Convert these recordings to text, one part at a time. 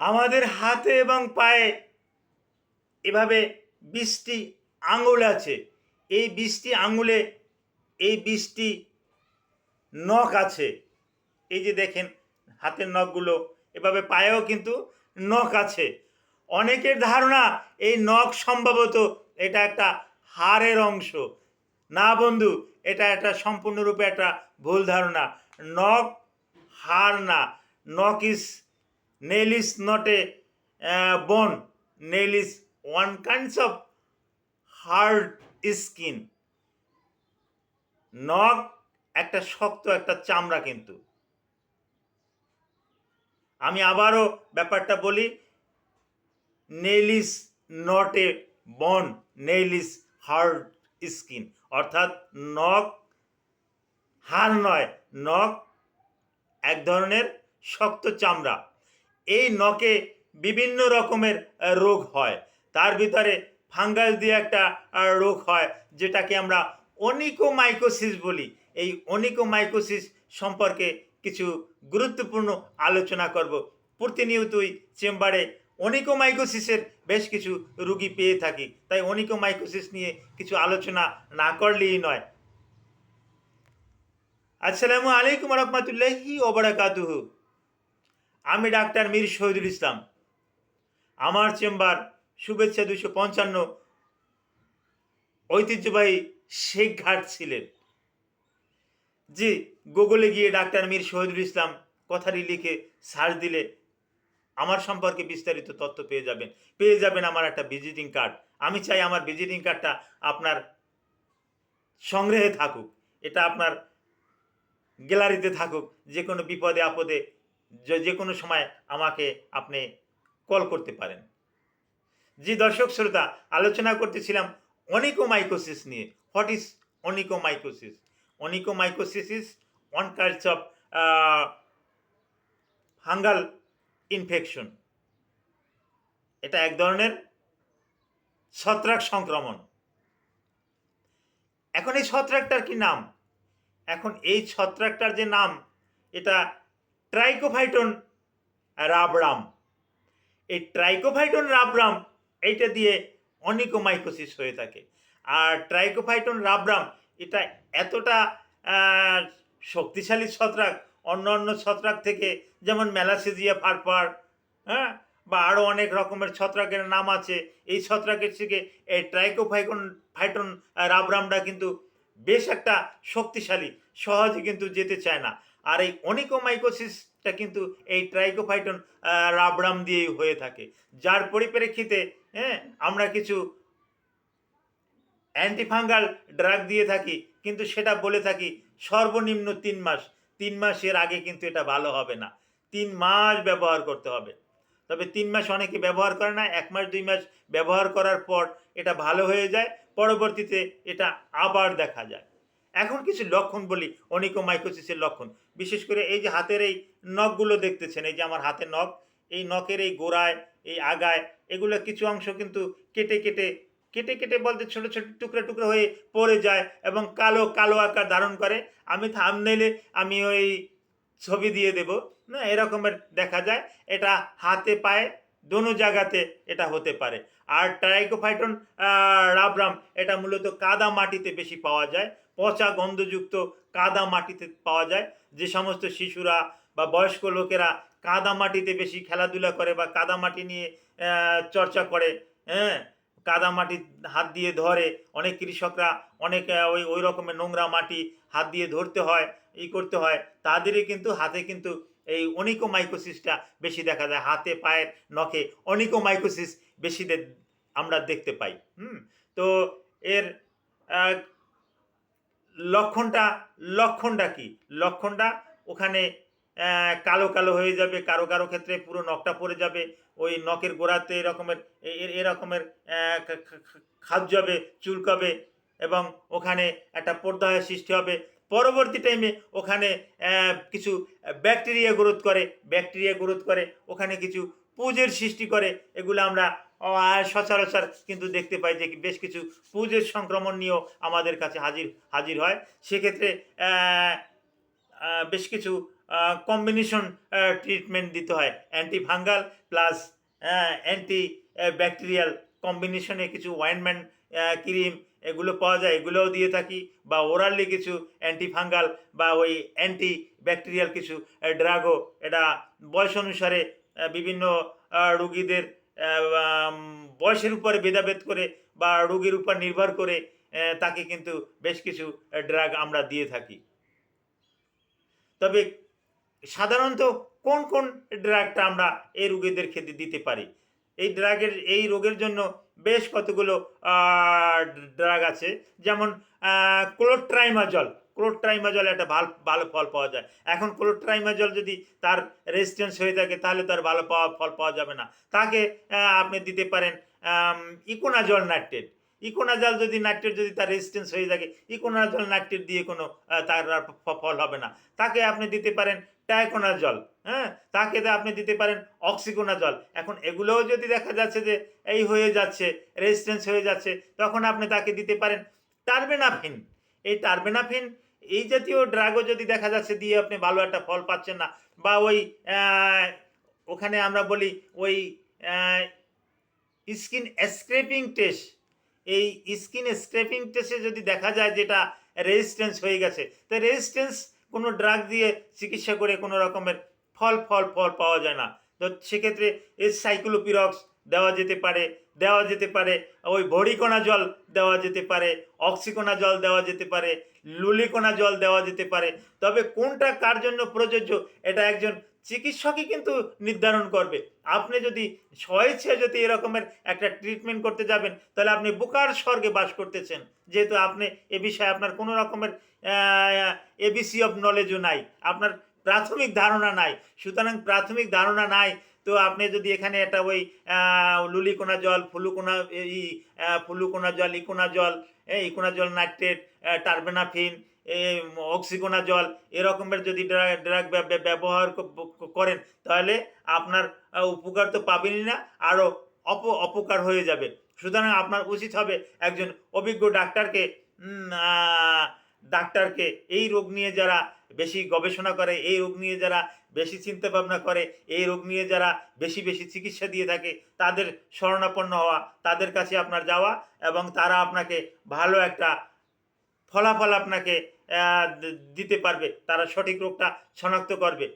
আমাদের হাতে এবং পায়ে এভাবে বিশটি আঙুল আছে। এই বিশটি আঙুলে এই বিশটি নখ আছে। এই যে দেখেন, হাতের নখগুলো, এভাবে পায়েও কিন্তু নখ আছে। অনেকের ধারণা এই নখ সম্ভবত এটা একটা হাড়ের অংশ। না বন্ধু, এটা একটা সম্পূর্ণরূপে একটা ভুল ধারণা। নখ হাড় না, নখ is nail is not a uh, bone. Nail is one kinds of hard skin. নখ একটা শক্ত একটা চামড়া কিন্তু। আমি আবারও ব্যাপারটা বলি নেল ইজ নট এ বন নেল ইজ হার্ড স্কিন অর্থাৎ নখ হাড় নয় নখ এক ধরনের শক্ত চামড়া। এই নখে বিভিন্ন রকমের রোগ হয়। তার ভিতরে ফাঙ্গাস দিয়ে একটা রোগ হয়, যেটাকে আমরা অনিকোমাইকোসিস বলি। এই অনিকোমাইকোসিস সম্পর্কে কিছু গুরুত্বপূর্ণ আলোচনা করব। প্রতিনিয়তই চেম্বারে অনিকোমাইকোসিসের বেশ কিছু রুগী পেয়ে থাকি। তাই অনিকোমাইকোসিস নিয়ে কিছু আলোচনা না করলেই নয়। আসসালামু আলাইকুম রহমতুল্লাহি ওবরাকাতুহু আমি ডাক্তার মীর শহীদুল ইসলাম। আমার চেম্বার শুভেচ্ছা দুশো পঞ্চান্ন। ঐতিহ্যবাহী শেখ ঘাট ছিলেন। জি, গুগলে গিয়ে ডাক্তার মীর শহীদুল ইসলাম কথাটি লিখে সার্চ দিলে আমার সম্পর্কে বিস্তারিত তথ্য পেয়ে যাবেন। পেয়ে যাবেন আমার একটা ভিজিটিং কার্ড। আমি চাই আমার ভিজিটিং কার্ডটা আপনার সংগ্রহে থাকুক। এটা আপনার গ্যালারিতে থাকুক যে কোনো বিপদে আপদে যে কোনো সময় আমাকে আপনি কল করতে পারেন। জি, দর্শক শ্রোতা, আলোচনা করতেছিলাম অনিকোমাইকোসিস নিয়ে। What is onychomycosis? Onychomycosis is one kinds of fungal infection এটা এক ধরনের ছত্রাক সংক্রমণ। এখন এই ছত্রাকটার কি নাম? এখন এই ছত্রাকটার যে নাম, এটা ট্রাইকোফাইটন রাবরাম এই ট্রাইকোফাইটন রাবরাম এইটা দিয়ে অনিকোমাইকোসিস হয়ে থাকে। আর ট্রাইকোফাইটন রাবরাম এটা এতটা শক্তিশালী ছত্রাক অন্য অন্য ছত্রাক থেকে যেমন ম্যালাসিজিয়া, ফারফার হ্যাঁ বা আরও অনেক রকমের ছত্রাকের নাম আছে। এই ছত্রাকের থেকে এই ট্রাইকোফাইকন, ফাইটন রাবরামটা কিন্তু বেশ একটা শক্তিশালী, সহজে কিন্তু যেতে চায় না। আর এই অনিকোমাইকোসিসটা কিন্তু এই ট্রাইকোফাইটন রাবরাম দিয়েই হয়ে থাকে। যার পরিপ্রেক্ষিতে হ্যাঁ আমরা কিছু অ্যান্টিফাঙ্গাল ড্রাগ দিয়ে থাকি, কিন্তু সেটা বলে থাকি সর্বনিম্ন তিন মাস। তিন মাসের আগে কিন্তু এটা ভালো হবে না। তিন মাস ব্যবহার করতে হবে। তবে তিন মাস অনেকে ব্যবহার করে না, এক মাস, দুই মাস ব্যবহার করার পর এটা ভালো হয়ে যায়, পরবর্তীতে এটা আবার দেখা যায়। এখন কিছু লক্ষণ বলি, অনিকোমাইকোসিসের লক্ষণ। বিশেষ করে এই যে হাতের এই নখগুলো দেখতেছেন, এই যে আমার হাতের নখ, এই নখের এই গোড়ায়, এই আগায় এগুলো কিছু অংশ কিন্তু কেটে কেটে কেটে কেটে বলতে ছোট ছোট টুকরো টুকরো হয়ে পড়ে যায় এবং কালো কালো আকার ধারণ করে। আমি থাম থামনেলে আমি ওই ছবি দিয়ে দেব। না এরকমের দেখা যায়। এটা হাতে, পায়ে, দোনো জায়গাতে এটা হতে পারে। আর ট্রাইকোফাইটন রাবরাম, এটা মূলত কাদা মাটিতে বেশি পাওয়া যায়। পচা গন্ধযুক্ত কাদা মাটিতে পাওয়া যায়। যে সমস্ত শিশুরা বা বয়স্ক লোকেরা কাদা মাটিতে বেশি খেলাধুলা করে বা কাদা মাটি নিয়ে চর্চা করে হ্যাঁ কাদা মাটি হাত দিয়ে ধরে, অনেক কৃষকরা অনেক ওই ওই রকমের নোংরা মাটি হাত দিয়ে ধরতে হয়, ই করতে হয়, তাদেরই কিন্তু হাতে কিন্তু এই অনিকোমাইকোসিসটা বেশি দেখা যায়। হাতে পায়ের নখে অনিকোমাইকোসিস বেশি আমরা দেখতে পাই। হুম? তো এর লক্ষণটা লক্ষণটা কি? লক্ষণটা ওখানে কালো কালো হয়ে যাবে কারও কারও ক্ষেত্রে পুরো নখটা পড়ে যাবে ওই নখের গোড়াতে এরকমের এরকমের আহ, খা- খা- খা- খাদ যাবে চুলকাবে এবং ওখানে একটা পর্দায় সৃষ্টি হবে। পরবর্তী টাইমে ওখানে কিছু ব্যাকটেরিয়া গ্রোথ করে ব্যাকটেরিয়া গ্রোথ করে, ওখানে কিছু পুজের সৃষ্টি করে, এগুলো আমরা সচরাচর কিন্তু দেখতে পাই যে বেশ কিছু পুজের সংক্রমণ নিয়েও আমাদের কাছে হাজির হাজির হয়। সেক্ষেত্রে বেশ কিছু কম্বিনেশন ট্রিটমেন্ট দিতে হয়। অ্যান্টিফাঙ্গাল প্লাস অ্যান্টি ব্যাকটেরিয়াল কম্বিনেশনে কিছু অয়েনমেন্ট ক্রিম এগুলো পাওয়া যায়, এগুলোও দিয়ে থাকি। বা ওরালি কিছু অ্যান্টিফাঙ্গাল বা ওই অ্যান্টি ব্যাকটেরিয়াল কিছু ড্রাগও এটা বয়স অনুসারে বিভিন্ন রুগীদের বয়সের উপরে ভেদাভেদ করে বা রুগীর উপর নির্ভর করে তাকে কিন্তু বেশ কিছু ড্রাগ আমরা দিয়ে থাকি। তবে সাধারণত কোন কোন ড্রাগটা আমরা এই রোগীদের ক্ষেত্রে দিতে পারি? এই ড্রাগের এই রোগের জন্য বেশ কতগুলো ড্রাগ আছে। যেমন ক্লোট্রাইমাজল ক্লোট্রাইমাজল একটা ভালো ভালো ফল পাওয়া যায়। এখন ক্লোট্রাইমাজল যদি তার রেজিস্ট্যান্স হয়ে থাকে, তাহলে তার ভালো পাওয়া, ফল পাওয়া যাবে না। তাকে আপনি দিতে পারেন ইকোনাজল নাইট্রেট। ইকোনাজল যদি নাইট্রেট যদি তার রেজিস্ট্যান্স হয়ে থাকে, ইকোনাজল নাইট্রেট দিয়ে কোনো তার ফল হবে না। তাকে আপনি দিতে পারেন টাইকোনাজল হ্যাঁ? তাকে আপনি দিতে পারেন অক্সিকোনাজল। এখন এগুলোও যদি দেখা যাচ্ছে যে এই হয়ে যাচ্ছে রেজিস্ট্যান্স হয়ে যাচ্ছে, তখন আপনি তাকে দিতে পারেন টার্বেনাফিন। এই টার্বেনাফিন, এই জাতীয় ড্রাগও যদি দেখা যাচ্ছে দিয়ে আপনি ভালো একটা ফল পাচ্ছেন না, বা ওই ওখানে আমরা বলি ওই স্কিন স্ক্রেপিং টেস্ট এই স্কিন স্ক্রেপিং টেস্টে যদি দেখা যায় যেটা রেজিস্ট্যান্স হয়ে গেছে, তো রেজিস্ট্যান্স কোনো ড্রাগ দিয়ে চিকিৎসা করে কোনো রকমের ফল ফল ফল পাওয়া যায় না। তো সেক্ষেত্রে এর সাইক্লোপিরক্স দেওয়া যেতে পারে, দেওয়া যেতে পারে, ওই ভড়িকোনা জল দেওয়া যেতে পারে অক্সিকোনা জল দেওয়া যেতে পারে লুলিকোনা জল দেওয়া যেতে পারে। তবে কোনটা কার জন্য প্রযোজ্য, এটা একজন চিকিৎসকই কিন্তু নির্ধারণ করবে। আপনি যদি স্বেচ্ছা যদি এরকমের একটা ট্রিটমেন্ট করতে যাবেন, তাহলে আপনি বোকার স্বর্গে বাস করতেছেন। যেহেতু আপনি এ বিষয়ে আপনার কোনো রকমের এবিসি অফ নলেজও নাই, আপনার প্রাথমিক ধারণা নাই। সুতরাং প্রাথমিক ধারণা নাই, তো আপনি যদি এখানে একটা ওই লুলিকোনা জল, ফুলুকোনা ই ফুলুকোনা জল, ইকোনা জল এই ইকোনা জল নাইট্রেট টার্বেনাফিন অক্সিকোনা জল এরকমের যদি ড্রাগ ড্রাগ ব্য- ব্য- ব্যবহার করেন, তাহলে আপনার উপকার তো পাবেনই না, আরও অপ, অপকার হয়ে যাবে। সুতরাং আপনার উচিত হবে একজন অভিজ্ঞ ডাক্তারকে ডাক্তারকে এই রোগ নিয়ে যারা বেশি গবেষণা করে, এই রোগ নিয়ে যারা বেশি চিন্তা ভাবনা করে, এই রোগ নিয়ে যারা বেশি বেশি চিকিৎসা দিয়ে থাকে, তাদের শরণাপন্ন হওয়া, তাদের কাছে আপনার যাওয়া এবং তারা আপনাকে ভালো একটা ফলাফল আপনাকে দিতে পারবে, তারা সঠিক রোগটা শনাক্ত করবে।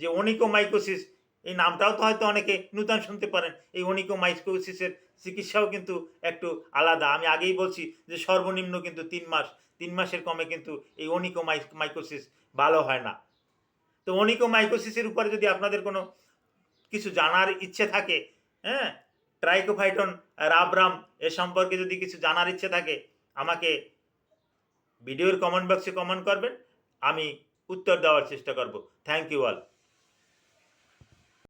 যে অনিকোমাইকোসিস, এই নামটাও তো হয়তো অনেকে নূতন শুনতে পারেন, এই অনিকোমাইকোসিসের চিকিৎসাও কিন্তু একটু আলাদা। আমি আগেই বলছি যে সর্বনিম্ন কিন্তু তিন মাস, তিন মাসের কমে কিন্তু এই অনিকোমাইকোসিস ভালো হয় না। তো অনিকোমাইকোসিসের উপরে যদি আপনাদের কোনো কিছু জানার ইচ্ছে থাকে হ্যাঁ? ট্রাইকোফাইটন, রাবরাম এ সম্পর্কে যদি কিছু জানার ইচ্ছে থাকে, আমাকে ভিডিওর কমেন্ট বক্সে কমেন্ট করবেন। আমি উত্তর দেওয়ার চেষ্টা করব। Thank you all